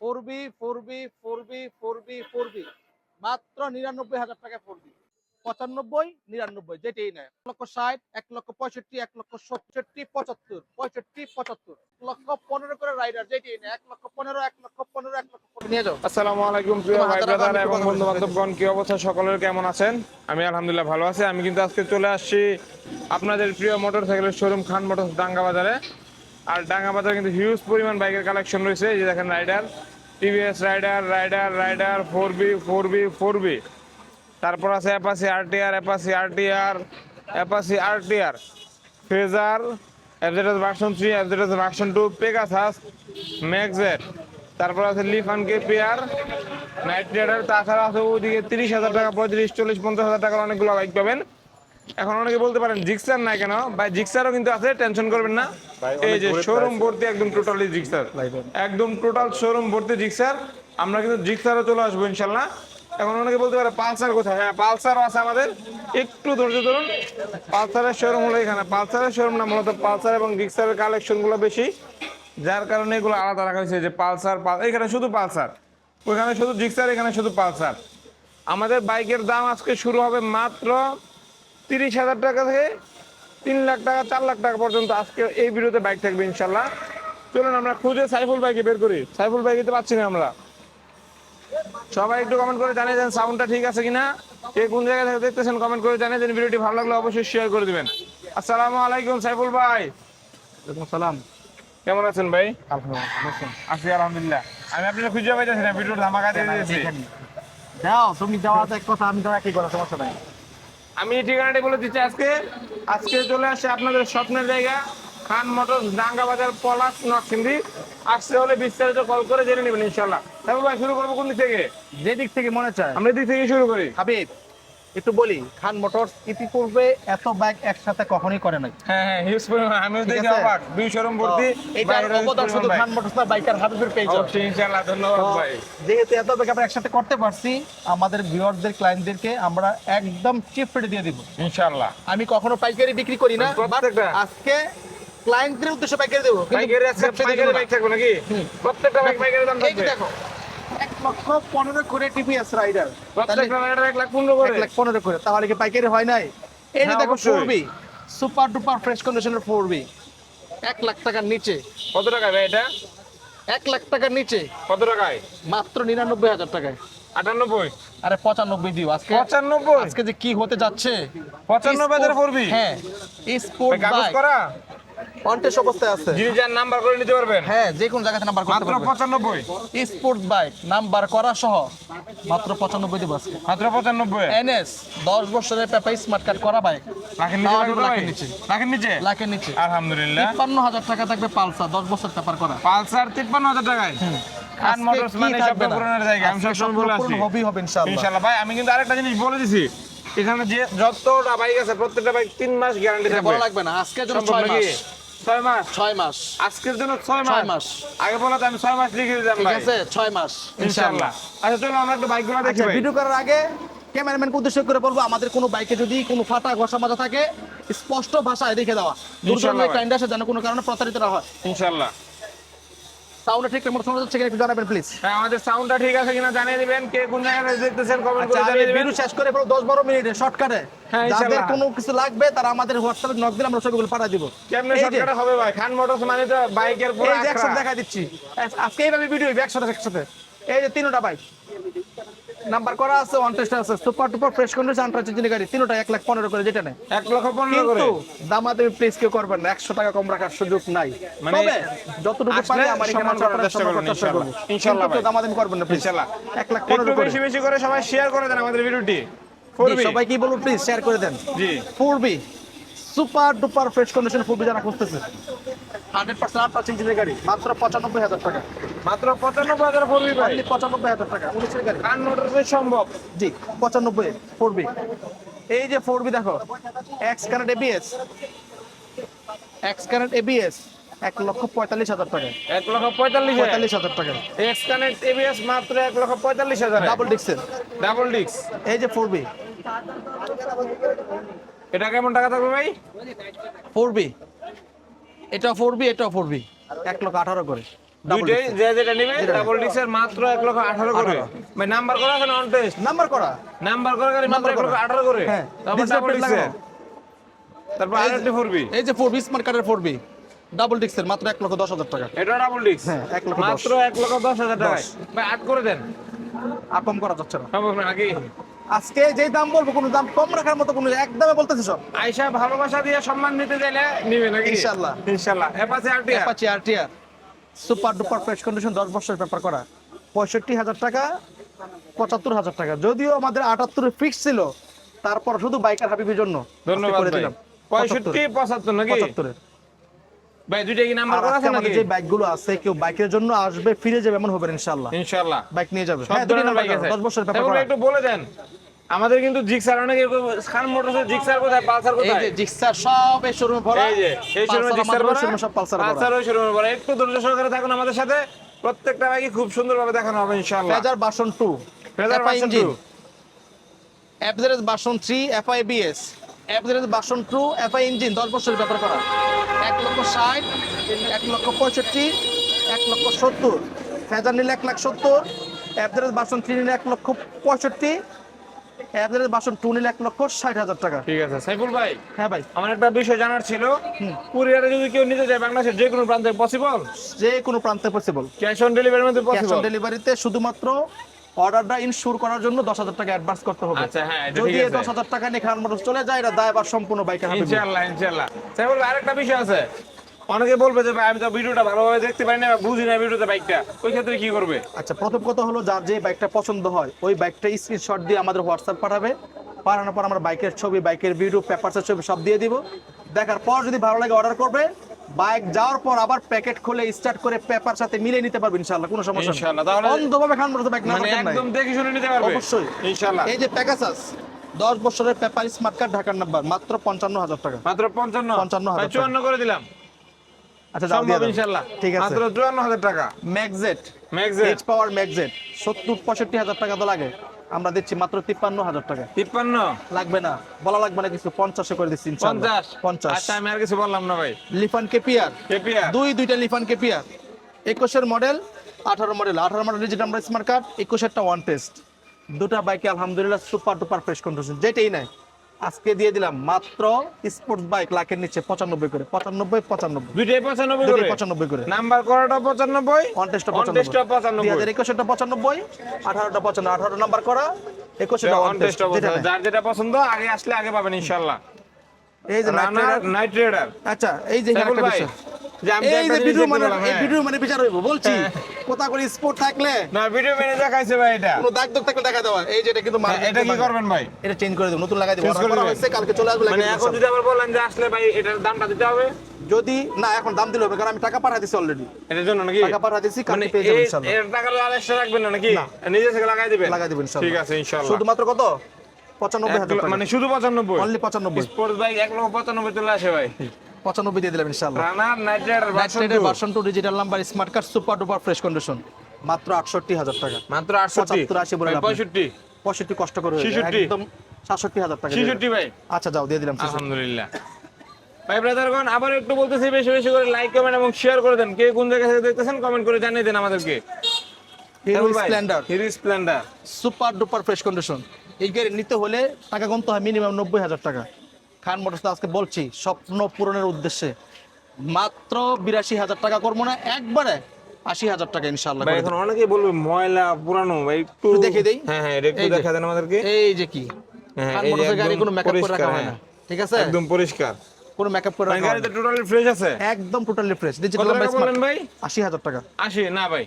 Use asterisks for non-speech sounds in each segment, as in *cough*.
Four B four B four B four B four B মাত্র নিরানব্বই হাজার টাকা ফোর বি পঁচানব্বই নিরানব্বই যেটাই নেয়। এক লক্ষ ষাট এক লক্ষ পঁয়ষট্টি এক লক্ষ সত্তরটি পঁচাত্তর পঁয়ষট্টি পঁচাত্তর। লক্ষ পনেরো করে রাইডার যেটাই নেয়। এক লক্ষ পনেরো এক লক্ষ পনেরো এক লক্ষ নিয়ে যাও। আসসালামু আলাইকুম প্রিয় ভাই ব্রাদার এবং বন্ধু বান্ধবগণ কি অবস্থা? সকলের কেমন আছেন? আমি আলহামদুলিল্লাহ ভালো আছি। আমি কিন্তু আজকে চলে আসছি আপনাদের প্রিয় মোটরসাইকেলের শোরুম খান ডাঙ্গা বাজারে। আর ডাঙ্গা বাজারে কিন্তু হিউজ পরিমাণ বাইকের কালেকশন রয়েছে। এই যে দেখেন rider TVS rider rider rider, four B four B four B. তারপর আছে Apache RTR Apache RTR Apache RTR. Fazer FZS version three FZS version two Pegasus ম্যাক্সেট তারপর আছে লিফান কেপিআর, নাইট রাইডার, তাছাড়া আছে ওইদিকে তিরিশ হাজার টাকা, পঁয়ত্রিশ, চল্লিশ, পঞ্চাশ হাজার টাকার অনেকগুলো বাইক পাবেন। এখন অনেকে বলতে পারেন জিক্সার নাই কেন? ভাই জিক্সারও কিন্তু আছে টেনশন করবেন না। এই যে শোরুম ভর্তি একদম টোটালি জিক্সার। একদম টোটাল শোরুম ভর্তি জিক্সার। আমরা কিন্তু জিক্সারও চলে আসব ইনশাল্লাহ। এখন অনেকে বলতে পারে পালসার কোথায়? হ্যাঁ পালসারও আছে আমাদের। একটু ধৈর্য ধরুন। পালসারের শোরুম হলো এখানে। পালসারের শোরুম না মূলত পালসার এবং জিক্সারের কালেকশনগুলো বেশি। যার কারণে এগুলো আলাদা রাখা হয়েছে যে পালসার পাল- এখানে শুধু পালসার। ওইখানে শুধু জিক্সার এখানে শুধু পালসার। আমাদের বাইকের দাম আজকে শুরু হবে মাত্র তিরিশ হাজার টাকা থেকে তিন লাখ টাকা চার লাখ টাকা পর্যন্ত আজকে এই ভিডিওতে বাইক থাকবে ইনশাল্লাহ চলুন আমরা খুঁজে সাইফুল বাইকে বের করি। সাইফুল বাইকে তো পাচ্ছি না আমরা। সবাই একটু কমেন্ট করে জানিয়ে দেন সাউন্ডটা ঠিক আছে কিনা। কে কোন জায়গা থেকে দেখতেছেন কমেন্ট করে জানিয়ে দেন ভিডিওটি ভালো লাগলে অবশ্যই শেয়ার করে দিবেন। আসসালামু আলাইকুম সাইফুল ভাই। সালাম কেমন আছেন ভাই? আলহামদুলিল্লাহ আছি। আলহামদুলিল্লাহ। আমি আপনাকে খুঁজে পাইতেছি না ভিডিওর ধামাকা দিয়ে দিয়েছি। যাও তুমি যাওয়া এক কথা আমি যাওয়া কি করা সমস্যা নাই। আমি এই ঠিকানাটি বলে দিচ্ছি আজকে। আজকে চলে আসে আপনাদের স্বপ্নের জায়গা খান মোটর ডাঙ্গা বাজার পলাশ নরসিংদী। আসতে হলে বিস্তারিত কল করে জেনে নেবেন ইনশাল্লাহ তারপর ভাই শুরু করব কোন দিক থেকে? যে দিক থেকে মনে চায়। আমরা দিক থেকে শুরু করি। হাবিব একটু বলি খান মোটরস ইতিপূর্বে এত বাইক একসাথে কখনোই করে নাই। হ্যাঁ হ্যাঁ হিউজ পরিমাণ। আমি দেখে? অবাক দুই শোরুম ভর্তি huge অবদান শুধু খান মোটরস না বাইকার হাবিবের পেয়ে যাবে ইনশাল্লাহ ধন্যবাদ ভাই। যেহেতু এত বাইক আমরা একসাথে করতে পারছি আমাদের ভিউয়ারদের ক্লায়েন্টদেরকে আমরা একদম চিপ রেটে দিয়ে দিব। ইনশাল্লাহ আমি কখনো পাইকারি বিক্রি করি না প্রত্যেকটা? আজকে ক্লায়েন্টদের উদ্দেশ্যে পাইকারি দেবো। বাইকের আছে না। বাইক থাকবে নাকি? প্রত্যেকটা বাইক বাইকের দাম থাকবে? দেখো লক্ষ পনেরো করে টিপিএস রাইডার রাইডার এক লাখ পনেরো করে। এক লাখ পনেরো করে। তাহলে কি পাইকারি হয় নাই? এই যে হ্যাঁ, দেখো। Four B super duper fresh কন্ডিশনের ফোর বি এক লাখ টাকার নিচে। কত টাকায় ভাই এটা? এক লাখ টাকার নিচে। কত টাকায়? মাত্র নিরানব্বই হাজার টাকায়। আটানব্বই? আরে পঁচানব্বই দিও আজকে। পঁচানব্বই? আজকে যে কি হতে যাচ্ছে? পঁচানব্বই হাজার পড়বি হ্যাঁ। স্পোর্ট করা? কন্টেস্ট অবস্থায় আছে। যিনি যার নাম্বার করে নিতে পারবেন। হ্যাঁ যে কোন জায়গাতে নাম্বার করতে মাত্র পারবে পঁচানব্বই। স্পোর্ট বাইক নাম্বার করা সহ মাত্র পঁচানব্বই দেবো আজকে। মাত্র পঁচানব্বই। এনএস দশ বছরের পেপার স্মার্ট কার্ড করা বাইক লাখের নিচে লাখের নিচে। লাখের নিচে? লাখের নিচে। আলহামদুলিল্লাহ। টাকা থাকবে পালসার দশ বছর পেপার করা। পালসার টাকায়? খান মোটরস মানে স্বপ্ন জায়গা। আমি বলে আসি পূরণ হবে ইনশাআল্লাহ। ইনশাল্লাহ ভাই আমি কিন্তু আরেকটা জিনিস বলে দিছি। এখানে যে যতটা বাইক আছে প্রত্যেকটা বাইক তিন মাস গ্যারান্টি থাকবে। লাগবে না। আজকে জন্য ছয় মাস। ছয় মাস? ছয় মাস। আজকের জন্য ছয় ছয় মাস। মাস। আগে বলাতে আমি ছয় মাস লিখে দিলাম ঠিক আছে ছয় মাস। ইনশাল্লাহ আচ্ছা চলো আমরা একটু বাইকগুলো দেখি আচ্ছা ভিডিও করার আগে ক্যামেরাম্যানকে উদ্দেশ্য করে বলব আমাদের কোনো বাইকে যদি কোনো ফাটা ঘষা মাজা থাকে স্পষ্ট ভাষায় দেখে দেওয়া। দুর্ঘটনায় ইনশাআল্লাহ ক্লায়েন্ট আসে যেন কোনো কারণে প্রতারিত না হয়। ইনশাল্লাহ সাউন্ড ঠিক মতো শোনা যাচ্ছে কিনা একটু জানাবেন প্লিজ হ্যাঁ আমাদের সাউন্ডটা ঠিক আছে কিনা জানিয়ে দিবেন। কে কোন জায়গায় দেখতেছেন কমেন্ট আচ্ছা করে জানিয়ে দিবেন। ভিডিও শেষ করে পুরো দশ বারো মিনিটে শর্টকাটে হ্যাঁ, যাদের কোনো কিছু লাগবে তারা আমাদের হোয়াটসঅ্যাপে নক দিলে আমরা ছবিগুলো পাঠিয়ে দিব। কেমনে শর্টকাটে হবে ভাই? খান মোটরস মানে তো বাইকের পুরো এই যে একসাথে। দেখা দিচ্ছি। আজকে এইভাবে ভিডিও একসাথে একসাথে। এই যে তিনটা বাইক নাম্বার করা আছে ওয়ান টেস্ট আছে সুপার টুপার ফ্রেশ কন্ডিশন আন্টার চিনি গাড়ি তিনটা এক লাখ পনেরো করে যেটা নেই। এক লক্ষ পনেরো করে? কিন্তু দামাদামি প্লিজ কেউ করবেন না একশো টাকা কম রাখার সুযোগ নাই। মানে যতটুকু পারি আমার এখানে চেষ্টা করবেন, ইনশাআল্লাহ। কেউ ভাই। করবেন না প্লিজ ইনশাআল্লাহ। এক লাখ পনেরো করে। বেশি বেশি করে সবাই শেয়ার করে দেন আমাদের ভিডিওটি সবাই কি বলুন প্লিজ শেয়ার করে দেন। জি। Four B super duper fresh condition four B যারা খুঁজতেছে। হান্ড্রেড পার্সেন্ট আট পার্সেন্ট ইঞ্জিনের গাড়ি। মাত্র পঁচানব্বই হাজার টাকা। মাত্র পঁচানব্বই হাজার ভাই পঁচানব্বই হাজার টাকা উনিশের গাড়ি। সম্ভব? জি পঁচানব্বই ফোরবি এই যে ফোরবি দেখো X current ABS X current ABS এক লক্ষ পঁয়তাল্লিশ হাজার টাকা। এক লক্ষ পঁয়তাল্লিশ পঁয়তাল্লিশ হাজার টাকা। এক্স কানেক্ট এবিএস মাত্র এক লক্ষ পঁয়তাল্লিশ হাজার। ডাবল ডিক্সের ডাবল ডিক্স এই যে ফোরবি এটা কেমন টাকা থাকবে ভাই? ফোরবি এটা ফোরবি এটা ফোরবি এক লক্ষ আঠারো করে। দুইটাই যে যেটা নিবে ডাবল ডিক্সের মাত্র এক লক্ষ আঠারো করে। ভাই নাম্বার করা আছে না টেস্ট নাম্বার করা। নাম্বার করা গাড়ি মাত্র এক লক্ষ আঠারো করে। তারপর ডাবল ডিক্সের তারপর এই যে- এই ফোর বি স্মার্ট কার্ডের ফোর বি ডাবল ডিক্সের মাত্র এক লক্ষ দশ হাজার টাকা। এটা ডাবল ডিক্স হ্যাঁ, এক লক্ষ মাত্র এক লক্ষ দশ হাজার টাকায়। ভাই আট করে দেন। আর কম করা যাচ্ছে না। আজকে যে দাম বলব কোনো দাম কম রাখার মতো কোনো একদমে বলতেছি সব? আয়সা ভালোবাসা দিয়ে সম্মান নিতে চাইলে নিবে নাকি? ইনশাআল্লাহ। ইনশাআল্লাহ এপাশে RT Apache RTR super duper fresh condition দশ বছরের পেপার করা। পঁয়ষট্টি হাজার টাকা পঁচাত্তর হাজার টাকা। যদিও আমাদের আটাত্তর ফিক্স ছিল তারপর শুধু বাইকার হাবিবির জন্য। ধন্যবাদ ভাই। দিলাম। পঁয়ষট্টি পঁচাত্তর নাকি? পঁচাত্তরের। ভাই দুইটা কি নাম্বার করা আছে আমাদের নাকি? যে বাইকগুলো আছে কেউ বাইকের জন্য আসবে ফিরে যাবে এমন হবে ইনশাআল্লাহ। ইনশাআল্লাহ। বাইক নিয়ে যাবে। সব হ্যাঁ, ধরনের বাইক আছে। দশ বছরের পেপার একটু বলে দেন আমাদের কিন্তু জিক্সার অনেক খান মোটরসে জিক্সার কোথায় পালসার এই যে জিক্সার সব এই শোরুমে ভরা। এই যে এই শোরুমে জিক্সার ভরা। সব পালসার ভরা। পালসার ওই শোরুমে ভরা। একটু ধৈর্য সহকারে থাকুন আমাদের সাথে। প্রত্যেকটা বাইকই খুব সুন্দরভাবে দেখানো হবে ইনশাআল্লাহ। Fazer version two Fazer version engine 2 FZ version three FI version two FI engine দশ বছরের ব্যাপার করা। এক লক্ষ ষাট এক লক্ষ পঁয়ষট্টি এক লক্ষ সত্তর। ফেজার নিলে এক লাখ সত্তর এফজেড বাসন থ্রি নিলে এক লক্ষ পঁয়ষট্টি বাসন টু নিলে এক লক্ষ ষাট হাজার টাকা। ঠিক আছে সাইফুল ভাই হ্যাঁ ভাই। আমার একটা বিষয় জানার ছিল। কুরিয়ারে যদি কেউ নিতে যায় বাংলাদেশের যে কোনো প্রান্তে পসিবল যে কোনো প্রান্তে পসিবল ক্যাশ অন ডেলিভারির মধ্যে ক্যাশ অন ডেলিভারিতে শুধুমাত্র অর্ডারটা ইনশিওর করার জন্য দশ হাজার টাকা অ্যাডভান্স করতে হবে। আচ্ছা, হ্যাঁ, যদি। দশ হাজার টাকা নিয়ে খান মানুষ চলে যায় এটা দায় বা সম্পূর্ণ বাইকের হাতে ইনশাআল্লাহ ইনশাআল্লাহ। ভাই আরেকটা বিষয় আছে। অনেকে বলবে যে ভাই আমি তো ভিডিওটা ভালোভাবে দেখতে পারি না বুঝি না ভিডিওতে বাইকটা। ওই ক্ষেত্রে কি করবে? আচ্ছা প্রথম কথা হলো যার যে বাইকটা পছন্দ হয় ওই বাইকটা স্ক্রিনশট দিয়ে আমাদের হোয়াটসঅ্যাপ পাঠাবে। পাঠানোর পর আমরা বাইকের ছবি বাইকের ভিডিও পেপারসের ছবি সব দিয়ে দিব। দেখার পর যদি ভালো লাগে অর্ডার করবে। বাইক যাওয়ার পর আবার প্যাকেট খুলে স্টার্ট করে পেপার সাথে মিলে নিতে পারবে ইনশাআল্লাহ কোনো সমস্যা ইনশাআল্লাহ, তাহলে- অন্ধভাবে খান মতো বাইক না মানে একদম দেখে শুনে নিতে পারবে। অবশ্যই। ইনশাআল্লাহ। এই যে প্যাকাসাস দশ বছরের পেপার স্মার্ট কার্ড ঢাকার নাম্বার মাত্র পঞ্চান্ন হাজার টাকা। মাত্র 55 55 হাজার 54 করে দিলাম। আচ্ছা সম্ভব ইনশাআল্লাহ। ঠিক আছে। মাত্র 54000 টাকা। ম্যাগজেট এইচ পাওয়ার ম্যাগজেট সত্তর পঁয়ষট্টি হাজার টাকা তো লাগে। আমরা দিচ্ছি মাত্র তিপ্পান্ন হাজার টাকা। 53 লাগবে না বলা লাগবে না কিছু পঞ্চাশে করে দিচ্ছি পঞ্চাশ? পঞ্চাশ। আচ্ছা আমি আর কিছু বললাম না ভাই। লিফান কেপিয়ার। কেপিআর দুই দুইটা লিফান কেপিয়ার। একুশের মডেল আঠারো মডেল। আঠারো model digital number smart card একুশেরটা one test দুটা বাইকে আলহামদুলিল্লাহ সুপার টুপার ফ্রেশ কন্ডিশন যেটাই নাই। আজকে দিয়ে দিলাম মাত্র স্পোর্টস বাইক লাখের নিচে পঁচানব্বই করে। পঁচানব্বই পঁচানব্বই। দুইটাই 95 দুটোই করে? পঁচানব্বই করে। নাম্বার করাটা 95 ওয়ান টেস্টটা On test টা পঁচানব্বই। দুই হাজার একুশটা পঁচানব্বই আঠারোটা পঁচানব্বই। আঠারো নাম্বার করা একুশটা। যার যেটা পছন্দ আগে আসলে আগে পাবেন ইনশাআল্লাহ। এই যে নাইট রাইডার রেডার আচ্ছা এই যে একটা বিষয়। যে আমি এই একটা যে জিনিস ভিডিও দেখতে মানে পেলাম, এই। ভিডিও মানে বিচার হইব বলছি। কোথা করে স্পোর্ট থাকলে না ভিডিও মেনে দেখাইছে ভাই এটা। কোনো দাগ দাগ থাকলে দেখা দেওয়া। এই যে এটা কিন্তু এটা কি করবেন ভাই? এটা চেঞ্জ করে দেব নতুন লাগাই দেব। Change অর্ডার করে করা হয়েছে কালকে চলে আসবে মানে লাগিয়ে এখন যদি আবার বলেন যে আসলে ভাই এটার দামটা দিতে হবে? যদি না এখন দাম দিলে হবে কারণ আমি টাকা পাঠিয়ে দিছি অলরেডি এটার জন্য নাকি? টাকা পাঠিয়ে দিছি মানে কালকে পেয়ে যাবেন এই ইনশাআল্লাহ এর টাকা রাখবেন না নাকি? নিজে থেকে লাগাই দিবেন? লাগাই দেব ইনশাআল্লাহ ঠিক আছে ইনশাআল্লাহ শুধুমাত্র কত? 95000 এক ল- টাকা মানে শুধু 95 অনলি 95 স্পোর্টস বাইক 1 লক্ষ 95 চলে আসে ভাই। 95 দিয়ে দিলাম ইনশাআল্লাহ। Runner version 2 digital number smart card super duper fresh condition মাত্র 68000 টাকা। মাত্র 68 75 80 বলে। 65 65 কষ্ট করে যায়। 66 একদম 67000 টাকা দিয়ে দেব। 66 ভাই আচ্ছা যাও দিয়ে দিলাম আলহামদুলিল্লাহ। ভাই ব্রাদারগণ আবার একটু বলতেছি বেশি বেশি করে লাইক কমেন্ট এবং শেয়ার করে দেন। কে কোন জায়গা থেকে দেখতেছেন কমেন্ট করে জানিয়ে দেন আমাদেরকে। Hero Splendor Hero Splendor super duper fresh condition এই গাড়ি নিতে হলে টাকা গুনতে হয় মিনিমাম নব্বই হাজার টাকা। খান মোটরস আজকে বলছি স্বপ্ন পূরণের উদ্দেশ্যে। মাত্র বিরাশি হাজার টাকা করব না একবারে আশি হাজার টাকা ইনশাল্লাহ এখন অনেকেই বলবে ময়লা পুরানো ভাই একটু দেখে দেই। হ্যাঁ হ্যাঁ একটু দেখা দেন আমাদেরকে। এই যে কি? হ্যাঁ, খান এই মোটরসের গাড়ি কোনো মেকআপ করে রাখা হয় না। হ্যাঁ। ঠিক আছে? একদম পরিষ্কার। কোনো মেকআপ করে রাখা টোটালি ফ্রেশ আছে? একদম টোটালি ফ্রেশ ডিজিটাল ভাই? টাকা। আশি না ভাই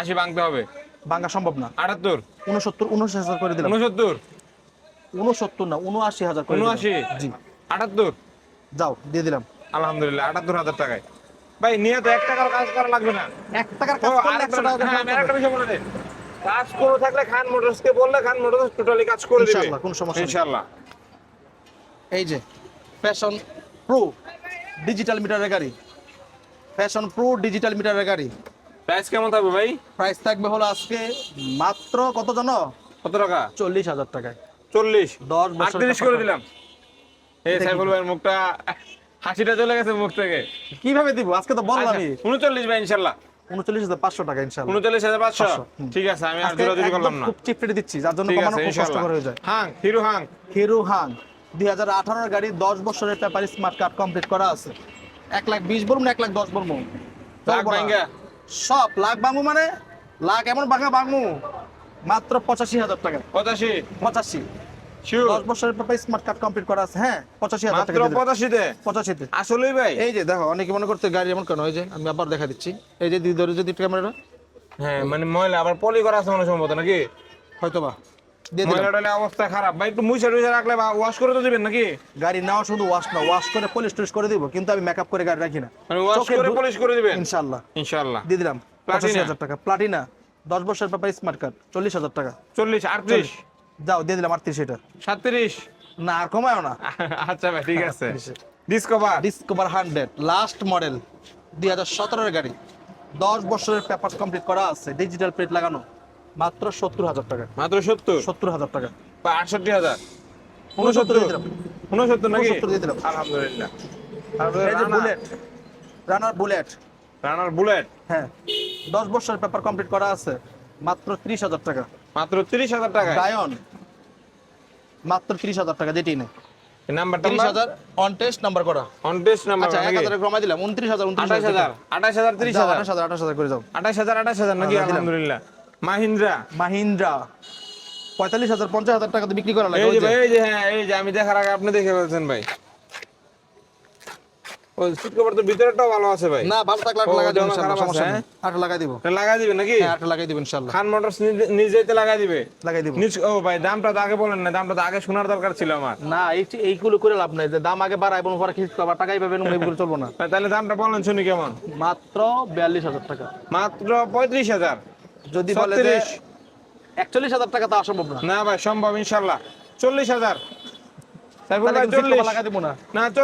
আশি ভাঙতে হবে। ভাঙা সম্ভব না। আটাত্তর? উনসত্তর উনআশি হাজার করে দিলাম। উনসত্তর? উনসত্তর না উনআশি হাজার করে দিলাম। উনআশি? জি। আটাত্তর। যাও দিয়ে দিলাম। আলহামদুলিল্লাহ আটাত্তর হাজার টাকায়। ভাই নিয়ে তো এক টাকার কাজ করা লাগবে না। এক টাকার কাজ আরেকটা- হ্যাঁ, বিষয় বলে। কাজ করে থাকলে খান মোটরসকে বললে খান মোটরস টোটালি কাজ করে দিবে। ইনশাআল্লাহ, কোনো সমস্যা ইনশাআল্লাহ। এই যে ফ্যাশন প্রো ডিজিটাল মিটারের গাড়ি। ফ্যাশন প্রো ডিজিটাল মিটারের গাড়ি। প্রাইস কেমন থাকবে ভাই? প্রাইস থাকবে হলো আজকে মাত্র কত জানো? কত টাকা? চল্লিশ হাজার টাকায়। চল্লিশ। দশ বছর করে দিলাম। এই সাইফুল ভাইয়ের মুখটা হাসিটা চলে গেছে মুখ থেকে। কীভাবে দিব? আজকে তো বললামই আচ্ছা, উনচল্লিশ ভাই ইনশাল্লাহ। উনচল্লিশ হাজার পাঁচশো টাকা ইনশাল্লাহ। উনচল্লিশ হাজার পাঁচশো? ঠিক আছে আমি আর আজকে করলাম না। খুব চিপ রেটে দিচ্ছি যার জন্য কমানো খুব কষ্টকর হয়ে যায়। হাং হিরো হাং। হিরো হাং দুই হাজার আঠারোর গাড়ি দশ বছরের পেপার স্মার্ট কার্ড কমপ্লিট করা আছে। এক লাখ বিশ বলুন এক লাখ দশ বলব। সব লাখ বাঙু মানে? লাখ এমন ভাঙা বাঙু মাত্র পঁচাশি হাজার টাকা। পঁচাশি। পঁচাশি। শিওর দশ বছরের পেপার স্মার্ট কার্ড কমপ্লিট করা আছে হ্যাঁ? মাত্র আসলেই ভাই? এই যে দেখো অনেকে মনে করতে গাড়ি এমন কেন? এই যে আমি আবার দেখা দিচ্ছি। এই যে দিদি ধরে যদি ক্যামেরাটা? হ্যাঁ মানে ময়লা আবার পলি করা আছে মনে সম্ভবত নাকি? হয়তো বা দিয়ে দিলাম। ময়লা টয়লা অবস্থা খারাপ। ভাই একটু মুছে টুছে রাখলে বা ওয়াশ করে তো দিবেন নাকি? গাড়ি নেওয়া শুধু ওয়াশ না ওয়াশ করে পলিশ টলিশ করে দিব কিন্তু আমি মেকআপ করে গাড়ি রাখি না। মানে ওয়াশ করে পলিশ করে দিবেন? ইনশাআল্লাহ। দিয়ে দিলাম। টাকা। প্লাটিনা বছরের স্মার্ট কার্ড চল্লিশ হাজার টাকা। চল্লিশ আটত্রিশ? যাও দিয়ে দিলাম আটত্রিশ এটা সাতত্রিশ। না আর কমায়ও না। আচ্ছা ভাই ঠিক আছে। Discover Discover hundred last model দুই হাজার সতেরোর গাড়ি। দশ বছরের পেপার কমপ্লিট করা আছে ডিজিটাল প্লেট লাগানো। মাত্র সত্তর হাজার টাকা। মাত্র সত্তর? সত্তর হাজার টাকা। বা আটষট্টি হাজার উনসত্তর? উনসত্তর নাকি? দিয়ে দিলাম। আলহামদুলিল্লাহ। Bullet Runner Bullet Runner Bullet হ্যাঁ। দশ বছরের পেপার কমপ্লিট করা আছে মাত্র ত্রিশ হাজার টাকা। মাত্র তিরিশ হাজার টাকা ডায়ন মাত্র ত্রিশ হাজার টাকা যেটি নেই নাম্বারটা ত্রিশ হাজার অন টেস্ট নাম্বার করা। অন টেস্ট নাম্বার আচ্ছা কমাই দিলাম করে নাকি দিলাম। আলহামদুলিল্লাহ। মাহিন্দ্রা। মাহিন্দ্রা। পঁয়তাল্লিশ হাজার পঞ্চাশ হাজার বিক্রি করা লাগে এই যে হ্যাঁ এই যে আমি দেখার আগে আপনি দেখে ফেলছেন ভাই। সিট কভার তো ভিতরেটাও ভালো আছে ভাই। না ভালো থাকলে ও, আটটা লাগাই দিব যেমন ইনশাআল্লাহ সমস্যা নেই। আটটা লাগাই দিব। লাগাই দিবেন নাকি? হ্যাঁ আটটা লাগাই দিব ইনশাআল্লাহ খান মোটরস নিজেতে লাগাই দিবে? লাগাই দিব। নিজ ও ভাই দামটা তো আগে বলেন না দামটা তো আগে শোনার দরকার ছিল আমার। না এই এইগুলো করে লাভ নাই দাম আগে বাড়াই পরে আবার টাকাই পাবেন চলবো না। তাহলে দামটা বলেন শুনি কেমন? মাত্র বিয়াল্লিশ হাজার টাকা। মাত্র পঁয়ত্রিশ হাজার। যদি বলে যে 36 একচল্লিশ হাজার টাকা তো অসম্ভব না। না ভাই সম্ভব চল্লিশ হাজার। সাইফুল ভাই দিব না। না আচ্ছা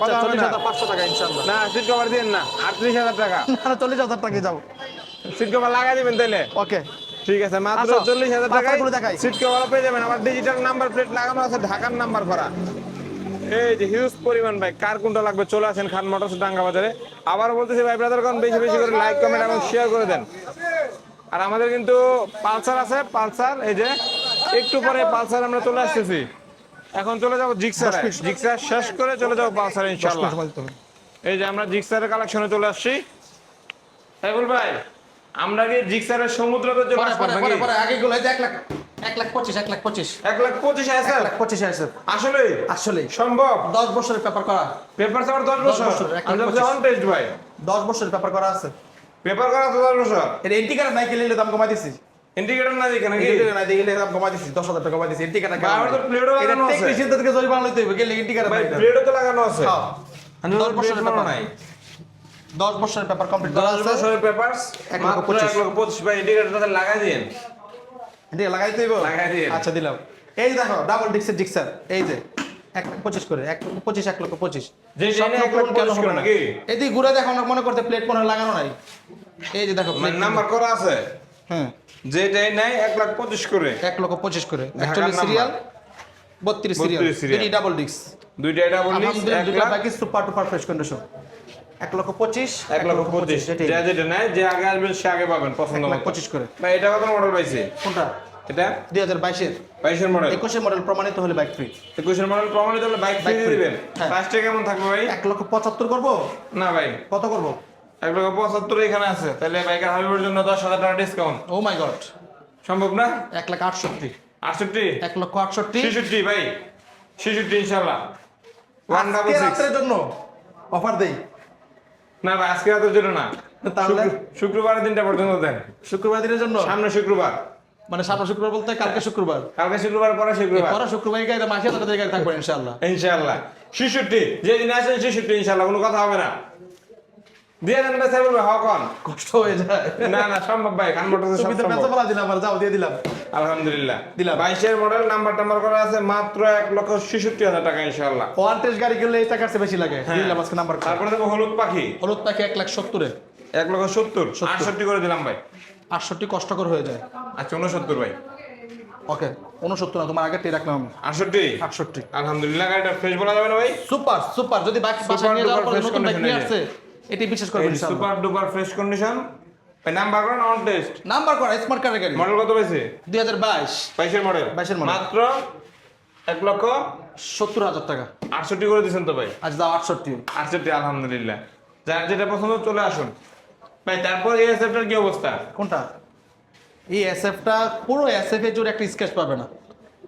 কথা হবে চল্লিশ না। হাজার পাঁচশো টাকা ইনশাল্লাহ। না সিট কভার দিন না আটত্রিশ হাজার টাকা। না চল্লিশ হাজার টাকা যাও সিট কভার লাগাই দিবেন তাইলে? ওকে। ঠিক আছে মাত্র আসো, চল্লিশ হাজার টাকা পাঁচটাগুলো দেখাই। সিট কভার পেয়ে যাবেন। আমার ডিজিটাল নাম্বার প্লেট লাগানো আছে ঢাকার নাম্বার করা এই যে হিউজ পরিমাণ ভাই কার কোনটা লাগবে চলে আসেন খান মোটরস ডাঙ্গা বাজারে। আবার বলতেছি ভাই ব্রাদার কোন বেশি বেশি করে লাইক কমেন্ট এবং শেয়ার করে দেন। আর আমাদের কিন্তু পালসার আছে পালসার এই যে একটু পরে পালসার আমরা চলে আসতেছি। এখন চলে যাব জিক্সার। জিক্সার শেষ করে চলে যাব পালসার ইনশাল্লাহ। এই যে আমরা জিক্সারের কালেকশনে চলে আসছি। সাইফুল ভাই আমরা কি জিক্সারের সমুদ্রতে চলে আসব নাকি পরে পরে আগে গুলো এই যে এক লাখ এক লাখ পঁচিশ এক লাখ পঁচিশ। এক লাখ পঁচিশ আছে এক লাখ পঁচিশ আছে আসলে? আসলে। সম্ভব? দশ বছরের পেপার করা। পেপার আমার দশ বছর। টেস্ট ভাই। দশ বছরের পেপার করা আছে। পেপার করা তো দশ বছর। এর এন্টিকার নাই কিনলে দাম কমাই দিছি। ইন্ডিকেটর না দেখে নাকি দাম কমাই দিছি হাজার টাকা কমাই দিছি আমার তো প্লেটও লাগানো আছে। টেকনিশিয়ান থেকে জরিমানা লইতে হবে গেলে এন্টিকার ভাই প্লেটও তো লাগানো আছে হ্যাঁ। বছরের পেপার নাই দশ বছরের পেপার কমপ্লিট করা বছরের লক্ষ লক্ষ ভাই লাগাই দিন লাগাই দিইব লাগাই দিন। আচ্ছা দিলাম এই দেখো ডাবল ডিক্সের ডিক্সার এই যে এক পঁচিশ করে এক লক্ষ পঁচিশ এক লক্ষ পঁচিশ না? এদিকে ঘুরে দেখো মনে করতে প্লেট মনে হয় লাগানো নাই। এই যে দেখো নাম্বার করা আছে? হ্যাঁ যেটাই নাই এক লাখ পঁচিশ করে। এক লক্ষ পঁচিশ করে। অ্যাকচুয়ালি। সিরিয়াল বত্রিশ সিরিয়াল 32 serial। এটি ডাবল ডিক্স দুইটা এটা বললি এক বাকি সুপার টুপার ফ্রেশ কন্ডিশন এক লক্ষ পঁচিশ এক লক্ষ পঁচিশ যা যেটা নেয় যে আগে আসবেন সে আগে পাবেন পছন্দ মতো। পঁচিশ করে। ভাই এটা কত মডেল পাইছে? কোনটা? এটা? দুই হাজার বাইশের। বাইশের মডেল একুশের মডেল প্রমাণিত হলে বাইক ফ্রি একুশের মডেল প্রমাণিত হলে বাইক ফ্রি দিবেন। প্রাইসটা কেমন থাকবে ভাই? এক লক্ষ পঁচাত্তর করব? না ভাই। কত করব? এক লক্ষ পঁচাত্তর এখানে আছে। তাহলে বাইকের হাবিবের জন্য দশ হাজার টাকা ডিসকাউন্ট ও মাই গড সম্ভব না? এক লাখ আটষট্টি। আটষট্টি? এক লক্ষ আটষট্টি। ছেষট্টি ভাই। ছেষট্টি ইনশাল্লাহ ওয়ান ডাবল রাত্রের জন্য অফার দেই। না ভাই আজকে রাতের জন্য না। তাহলে? শুক্রবারের দিনটা পর্যন্ত দেন। শুক্রবার দিনের জন্য? সামনে শুক্রবার। মানে সামনে শুক্রবার বলতে কালকে শুক্রবার? কালকে শুক্রবার পরে শুক্রবার। পরে শুক্রবার গাড়ি মাসে টাকা গাড়ি থাকবে ইনশাল্লাহ ইনশাআল্লাহ। ছেষট্টি যেদিন আসেন ছেষট্টি ইনশাআল্লাহ কোনো কথা হবে না। দিয়ে দেন বলবে অন কষ্ট হয়ে যায়। না না সম্ভব ভাই কান তুমি তো। বেচা বলা দিলাম আর যাও দিয়ে দিলাম। আলহামদুলিল্লাহ। দিলাম। বাইশের মডেল নাম্বার টাম্বার করা আছে মাত্র এক লক্ষ ছেষট্টি হাজার টাকা গাড়ি কিনলে এই টাকার চেয়ে বেশি লাগে। দিলাম আজকে নাম্বার তারপরে দেবো হলুদ পাখি। হলুদ পাখি এক লাখ সত্তরে। এক লক্ষ সত্তর। আটষট্টি করে দিলাম ভাই। আটষট্টি কষ্টকর হয়ে যায়। আচ্ছা উনসত্তর ভাই। ওকে উনসত্তর না তোমার আগে টেয়ে রাখলাম আটষট্টি? আটষট্টি। আলহামদুলিল্লাহ গাড়িটা ফ্রেশ বলা যাবে না ভাই? Super super. যদি বাকি নিয়ে যাওয়ার পরে নতুন বাইক নিয়ে আসছে এটি বিশেষ করে super duper fresh condition. Number করেন অন টেস্ট নাম্বার করা স্মার্ট কার্ডের গাড়ি মডেল কত দুই হাজার বাইশ। বাইশের মডেল 22 এর model। মাত্র এক লক্ষ সত্তর হাজার টাকা। আটষট্টি করে দিয়েছেন তো ভাই। আজ দাও আটষট্টি। আটষট্টি আলহামদুলিল্লাহ। যার যেটা পছন্দ চলে আসুন। ভাই তারপর এই এসএফটার কি অবস্থা? কোনটা? এই এসএফটা পুরো এসএফ এর জোরে একটা স্কেচ পাবে না।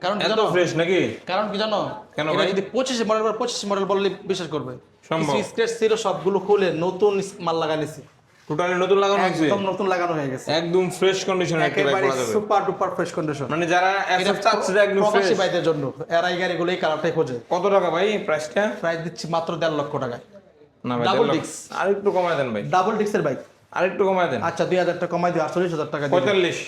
কারণ এত ফ্রেশ নাকি? কারণ কি জানো? কেন ভাই? যদি পঁচিশে মডেল বা পঁচিশ মডেল বললে বিশ্বাস করবে। স্কেচ ছিল সবগুলো খুলে নতুন মাল লাগাইছি। টোটালি নতুন লাগানো হয়েছে। একদম নতুন লাগানো হয়ে গেছে। একদম ফ্রেশ কন্ডিশনে একটা করা যাবে। সুপার ডুপার ফ্রেশ কন্ডিশন মানে যারা এসএফ চাচ্ছে একদম ফ্রেশ জন্য। এরাই গাড়িগুলো এই কালারটাই খোঁজে। কত টাকা ভাই প্রাইসটা প্রাইস দিচ্ছি মাত্র দেড় লক্ষ টাকায়। না ভাই দেড় disc। লক্ষ। আরেকটু কমায় দেন ভাই। ডাবল ডিক্সের বাইক আরেকটু কমায় দেন। আচ্ছা দুই হাজার টাকা কমাই দিও আটচল্লিশ হাজার টাকা দিলাম। পঁয়তাল্লিশ।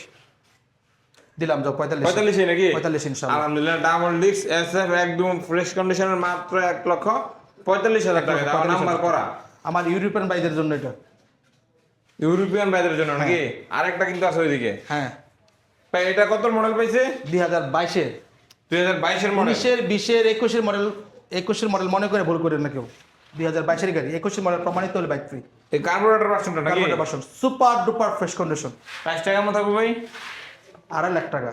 দিলাম যাও পঁয়তাল্লিশ। পঁয়তাল্লিশে নাকি? পঁয়তাল্লিশ ইনশাল্লাহ। আলহামদুলিল্লাহ ডাবল ডিস্ক এসএফ একদম ফ্রেশ কন্ডিশনের মাত্র এক লক্ষ। পঁয়তাল্লিশ হাজার টাকা নাম্বার করা। আমার ইউরোপিয়ান বাইকের জন্য এটা। ইউরোপিয়ান বাইদের জন্য নাকি? আরেকটা কিন্তু আছে ওইদিকে। হ্যাঁ। ভাই এটা কত মডেল পাইছে? দুই হাজার বাইশের। দুই হাজার বাইশের মডেল উনিশের বিশের একুশের মডেল একুশের মডেল মনে করে ভুল করে না কেউ। দুই হাজার বাইশের গাড়ি একুশের মডেল প্রমাণিত হলে বাইক ফ্রি এই কার্বোরেটর ভার্সনটা নাকি? সুপার ডুপার ফ্রেশ কন্ডিশন প্রাইসটা কেমন থাকবে ভাই? আড়াই লাখ টাকা।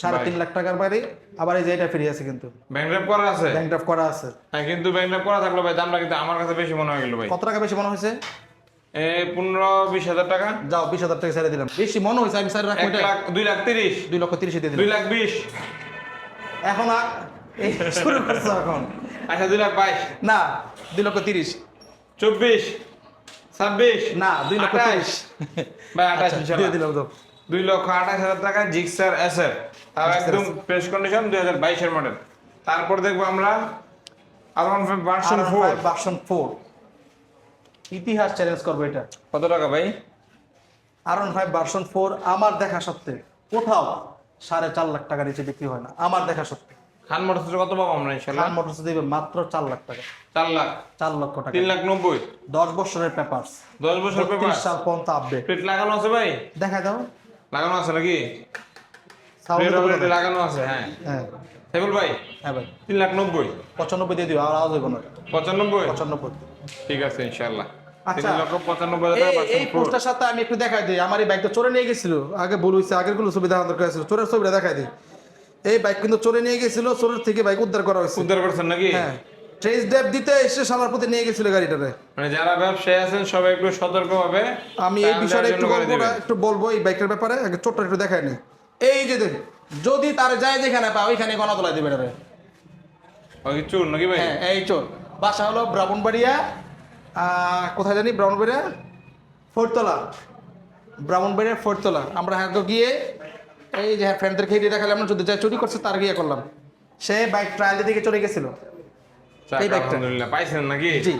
সাড়ে তিন লাখ টাকার বাইরে আবার এই যে এটা ফ্রি আছে কিন্তু। ব্যাংক করা আছে? ব্যাংক করা আছে। হ্যাঁ কিন্তু ব্যাংক করা থাকল ভাই দামটা কিন্তু আমার কাছে বেশি মনে হয়ে গেল ভাই। কত টাকা বেশি মনে হয়েছে? পনেরো বিশ হাজার টাকা। যাও বিশ হাজার টাকা ছেড়ে দিলাম। বেশি মনে হয়েছে আমি স্যার রাখব লাখ দুই লাখ তিরিশ। দুই লক্ষ তিরিশে দিয়ে দুই লাখ বিশ। এখন শুরু করছ এখন। আচ্ছা দুই লাখ বাইশ। না দুই লক্ষ তিরিশ। চব্বিশ ছাব্বিশ না দুই লক্ষ। তিরিশ। ভাই আঠাশ আচ্ছা। দিয়ে দিলাম তো। দুই লক্ষ আঠাশ হাজার টাকা জিক্সার এসএফ তাও একদম ফ্রেশ কন্ডিশন দুই হাজার বাইশের মডেল তারপর দেখব আমরা আর one five version four version four ইতিহাস চ্যালেঞ্জ করব এটা। কত টাকা ভাই? আর ওয়ান ফাইভ ভার্সন ফোর আমার দেখা সত্ত্বে কোথাও সাড়ে চার লাখ টাকা নিচে বিক্রি হয় না। আমার দেখা সত্ত্বে। খান মোটরসাইকেল কত পাবো আমরা খান মোটরস দিবে মাত্র চার লাখ টাকা। চার লাখ। চার লক্ষ টাকা। তিন লাখ নব্বই। দশ বছরের পেপারস দশ বছর পেপার সাল পর্যন্ত আপডেট প্লেট লাগানো আছে ভাই? দেখা দাও। লাগানো আছে নাকি। লাগানো আছে হ্যাঁ। হ্যাঁ। ভাই হ্যাঁ ভাই। তিন লাখ নব্বই। পঁচানব্বই দিয়ে দিও আর আওয়াজ হইব না পঁচানব্বই? পঁচানব্বই। ঠিক আছে ইনশাল্লাহ আচ্ছা। এই পোস্টার সাথে আমি একটু দেখাই দিই। আমার এই বাইকটা চোরে নিয়ে গেছিল। আগে ভুল হয়েছে আগেরগুলো ছবি দরকার ছিল। চোরের ছবিটা দেখাই দিই। এই বাইক কিন্তু চোরে নিয়ে গেছিল চোরের থেকে বাইক উদ্ধার করা হয়েছে। উদ্ধার করছেন নাকি? হ্যাঁ। ট্রেস ডেপ দিতে এসে সালার প্রতি নিয়ে গেছিল গাড়িটারে। মানে যারা ব্যবসায়ী আছেন সবাই একটু সতর্ক হবে আমি এই বিষয়ে একটু বলব না, একটু বলব এই বাইকটার ব্যাপারে আগে ছোট্ট একটু দেখাই নি। এই যে দেখ যদি তার যায় যেখানে পা ওইখানে গণা তোলা দিবে রে। ওই চুর নাকি ভাই? হ্যাঁ এই চোর। বাসা হলো ব্রাহ্মণবাড়িয়া কোথায় জানি? ব্রাহ্মণবাড়িয়া ফোরতলা। ব্রাহ্মণবাড়িয়া ফোরতলা। আমরা হ্যাঁ গিয়ে এই যে হ্যাঁ ফ্রেন্ডদের খেয়ে দিয়ে দেখালাম না যদি যা চুরি করছে তার গিয়ে করলাম। সে বাইক ট্রায়াল দিকে চলে গেছিল। এই ব্যাগটা। আলহামদুলিল্লাহ পাইছেন নাকি? জি।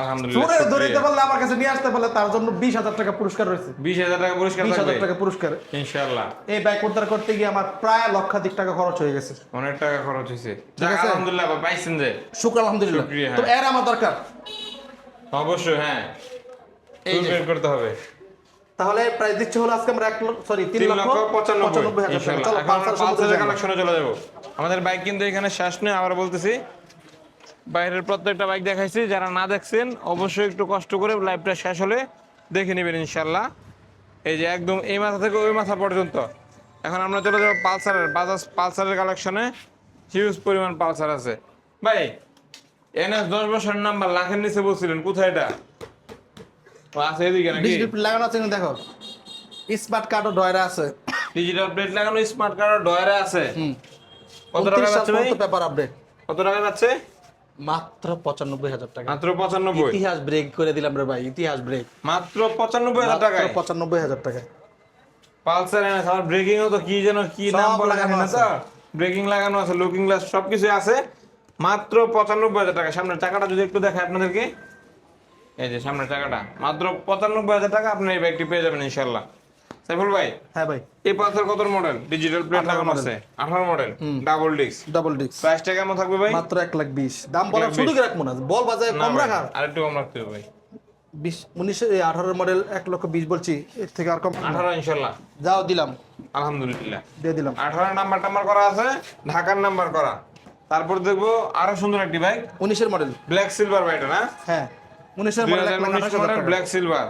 আলহামদুলিল্লাহ চোরে ধরে দিতে শুকরিয়া। পারলে আমার কাছে নিয়ে আসতে পারলে তার জন্য বিশ হাজার টাকা পুরস্কার রয়েছে। বিশ হাজার টাকা পুরস্কার বিশ হাজার টাকা পুরস্কার। ইনশাল্লাহ এই বাইক উদ্ধার করতে গিয়ে আমার প্রায় লক্ষাধিক টাকা খরচ হয়ে গেছে। অনেক টাকা খরচ হয়েছে। ঠিক যাক, আছে। আলহামদুলিল্লাহ পাইছেন যে। শুক্র আলহামদুলিল্লাহ। তো। এর আমার দরকার। অবশ্যই হ্যাঁ। এই বের করতে হবে। তাহলে প্রাইস দিচ্ছে হলো আজকে আমরা এক সরি তিন লক্ষ পঁচানব্বই হাজার চলো পালসারের যাব। কালেকশনে চলে যাব। আমাদের বাইক কিন্তু এখানে শেষ নেই আবার বলতেছি বাইরের প্রত্যেকটা বাইক দেখাইছি যারা না দেখছেন অবশ্যই একটু কষ্ট করে লাইভটা শেষ হলে দেখে নেবেন ইনশাল্লাহ এই যে একদম এই মাথা থেকে ওই মাথা পর্যন্ত। এখন আমরা চলে যাব পালসারের বাজাজ পালসারের কালেকশনে হিউজ পরিমাণ পালসার আছে। ভাই এনএস দশ বছরের নাম্বার লাখের নিচে বলছিলেন কোথায় এটা? আছে এদিকে নাকি? লাগানো আছে দেখো। স্মার্ট কার্ডও ডয়রা আছে। ডিজিটাল প্লেট লাগানো স্মার্ট কার্ড ডয়ারে আছে। কত টাকা যাচ্ছে পেপার আপডেট কত টাকা যাচ্ছে? মাত্র পঁচানব্বই হাজার টাকা। মাত্র পঁচানব্বই। ইতিহাস ব্রেক করে দিলাম রে ভাই ইতিহাস ব্রেক মাত্র পঁচানব্বই হাজার টাকায়? পঁচানব্বই হাজার টাকা পালসার এনে আমার ব্রেকিং তো কি যেন কি নাম লাগানো আছে। ব্রেকিং লাগানো আছে লুকিং গ্লাস সবকিছু আছে। মাত্র পঁচানব্বই হাজার টাকা সামনের টাকাটা যদি একটু দেখায় আপনাদেরকে। এই যে সামনের টাকাটা মাত্র পঁচানব্বই হাজার টাকা আপনি এই ব্যাগটি পেয়ে যাবেন ইনশাল্লাহ সাইফুল ভাই হ্যাঁ ভাই। এই পালসার কত মডেল ডিজিটাল প্লেট লাগানো আছে। আঠারো model double disc double disc প্রাইসটা কেমন থাকবে ভাই? মাত্র এক লাখ বিশ। দাম বলার লাখ শুধু বিশ। রাখব না। বল বাজারে কম ভাই, রাখার? আরেকটু কম রাখতে হবে ভাই। বিশ উনিশে আঠারো মডেল এক লক্ষ বিশ বলছি এর থেকে আর কম আঠারো ইনশাল্লাহ। যাও দিলাম। আলহামদুলিল্লাহ। দিয়ে দিলাম। আঠারো নাম্বার টাম্বার করা আছে ঢাকার নাম্বার করা। তারপর দেখব আরও সুন্দর একটি বাইক উনিশের মডেল ব্ল্যাক সিলভার বাইকটা না? হ্যাঁ। উনিশের মডেল এক লাখ ব্ল্যাক সিলভার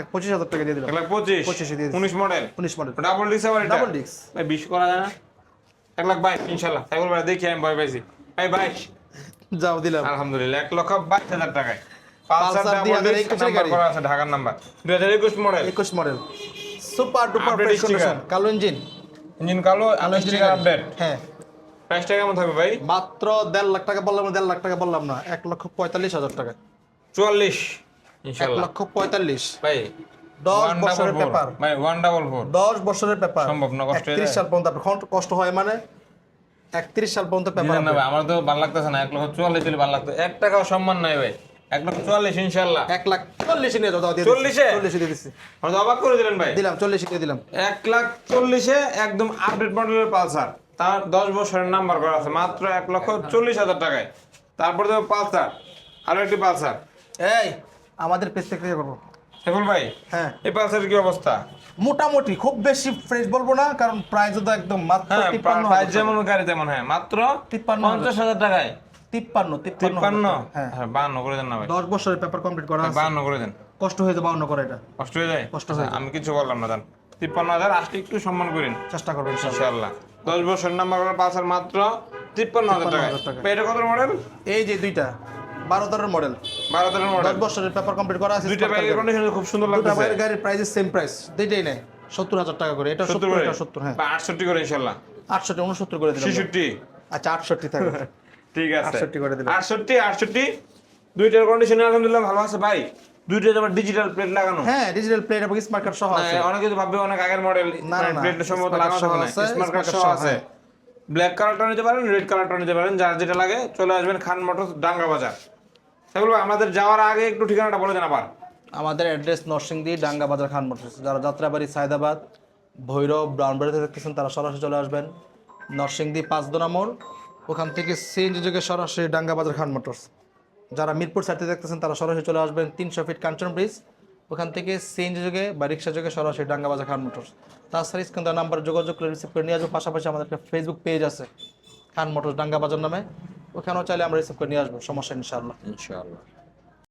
এক পঁচিশ হাজার টাকা দিয়ে দিলাম। এক লাখ পঁচিশ। পঁচিশে দিয়ে উনিশ মডেল উনিশ মডেল ডাবল ডিক্স আবার ডাবল ডিক্স বিশ করা যায় না? এক লাখ বাইশ ইনশাল্লাহ। সাইকেল ভাই দেখি আমি ভয় পাইছি। ভাই বাইশ। যাও দিলাম। আলহামদুলিল্লাহ এক লক্ষ বাইশ হাজার টাকায়। ঢাকার নাম্বার দুই হাজার একুশ মডেল একুশ মডেল সুপার ডুপার কালো ইঞ্জিন ইঞ্জিন কালো কালো আপডেট হ্যাঁ। প্রাইসটা কেমন থাকবে ভাই? মাত্র দেড় লাখ টাকা বললাম দেড় লাখ টাকা বললাম না এক লক্ষ পঁয়তাল্লিশ হাজার টাকা চুয়াল্লিশ। এক লক্ষ পঁয়তাল্লিশ। ভাই দশ বছরের পেপার। ভাই ওয়ান ডাবল ফোর দশ বছরের পেপার। সম্ভব না, কষ্ট একত্রিশ সাল পর্যন্ত কষ্ট হয় মানে? একত্রিশ সাল পর্যন্ত পেপার না ভাই আমার তো ভালো লাগতেছে না এক লক্ষ চুয়াল্লিশ দিলে ভালো লাগতো। এক টাকাও সম্মান নাই ভাই। এক লক্ষ চুয়াল্লিশ ইনশাল্লাহ। এক লাখ চল্লিশে নিয়ে দিয়ে চল্লিশে? চল্লিশে দিয়ে দিচ্ছি। আমার অবাক করে দিলেন ভাই। দিলাম চল্লিশে দিয়ে দিলাম। এক লাখ চল্লিশে একদম আপডেট মডেলের পালসার। তার দশ বছরের নাম্বার করা আছে মাত্র এক লক্ষ চল্লিশ হাজার টাকায়। তারপরে দেবো পালসার আরও একটি পালসার। এই আমাদের পেজ থেকে ইয়ে করব। সেফুল ভাই হ্যাঁ। এই পালসারের কি অবস্থা? মোটামুটি খুব বেশি ফ্রেশ বলব না কারণ প্রাইস তো একদম মাত্র হ্যাঁ তিপ্পান্ন প্রাইস যেমন গাড়ি তেমন হ্যাঁ মাত্র তিপ্পান্ন। পঞ্চাশ হাজার টাকায়? তিপ্পান্ন তিপ্পান্ন। হ্যাঁ। হ্যাঁ বাহান্ন করে দেন না ভাই। দশ বছরের পেপার কমপ্লিট করা আছে। বাহান্ন করে দেন। কষ্ট হয়ে যাবে অন্য করে এটা। কষ্ট হয়ে যায়? কষ্ট হয়ে আমি কিছু বললাম না জান তিপ্পান্ন হাজার আসলে একটু সম্মান করেন। চেষ্টা করবেন ইনশাআল্লাহ। দশ বছর নাম্বার পালসার মাত্র তিপ্পান্ন হাজার টাকা 53,000 টাকা। এটা কত মডেল এই যে দুইটা। বারো তেরোর মডেল বারো তেরো মডেল দশ বছরের পেপার কমপ্লিট করা আছে দুইটা বাইকের কন্ডিশন খুব সুন্দর দুটা লাগতেছে। বাইরের গাড়ির প্রাইস সেম প্রাইস দুইটাই সত্তর হাজার টাকা করে। এটা সত্তর এটা সত্তর হ্যাঁ। আটষট্টি করে ইনশাল্লাহ। আটষট্টি উনসত্তর করে দিলাম। ছেষট্টি। আচ্ছা আটষট্টি থাকবে *laughs* ঠিক আছে। 68 করে দিলাম। আটষট্টি আটষট্টি। দুইটার কন্ডিশন আলহামদুলিল্লাহ ভালো আছে ভাই। দুইটা আবার ডিজিটাল প্লেট লাগানো। হ্যাঁ ডিজিটাল প্লেট এবং স্মার্ট কার্ড সহ আছে। অনেকে তো ভাববে অনেক আগের মডেল না, না, না। সম্ভবত লাগানো সহ আছে, স্মার্ট কার্ড সহ আছে। ব্ল্যাক কালারটা নিতে পারেন রেড কালারটা নিতে পারেন। যার যেটা লাগে চলে আসবেন খান মোটরস ডাঙ্গা বাজার। সেগুলো আমাদের যাওয়ার আগে একটু ঠিকানাটা বলে দেন আবার। আমাদের অ্যাড্রেস নরসিংদী ডাঙ্গা বাজার খান মোটরস যারা যাত্রাবাড়ি, সায়দাবাদ, ভৈরব ব্রাউনবাড়িতে দেখতেছেন, তারা সরাসরি চলে আসবেন। নরসিংদী পাঁচ দোনা মোড়। ওখান থেকে সিএনজি যুগে সরাসরি ডাঙ্গা বাজার খান মোটরস যারা মিরপুর সাইডে দেখতেছেন, তারা সরাসরি চলে আসবেন তিনশো ফিট কাঞ্চন ব্রিজ। ওখান থেকে সিএনজি যুগে বা রিক্সা যুগে সরাসরি ডাঙ্গা বাজার খান মোটরস তাছাড়া স্ক্রিন নাম্বার যোগাযোগ করে রিসিভ করে নিয়ে আসব। পাশাপাশি আমাদের একটা ফেসবুক পেজ আছে খান মোটরস ডাঙ্গা বাজার নামে। ওখানেও চাইলে আমরা রিসিভ করে নিয়ে আসব সমস্যা ইনশাআল্লাহ। ইনশাআল্লাহ।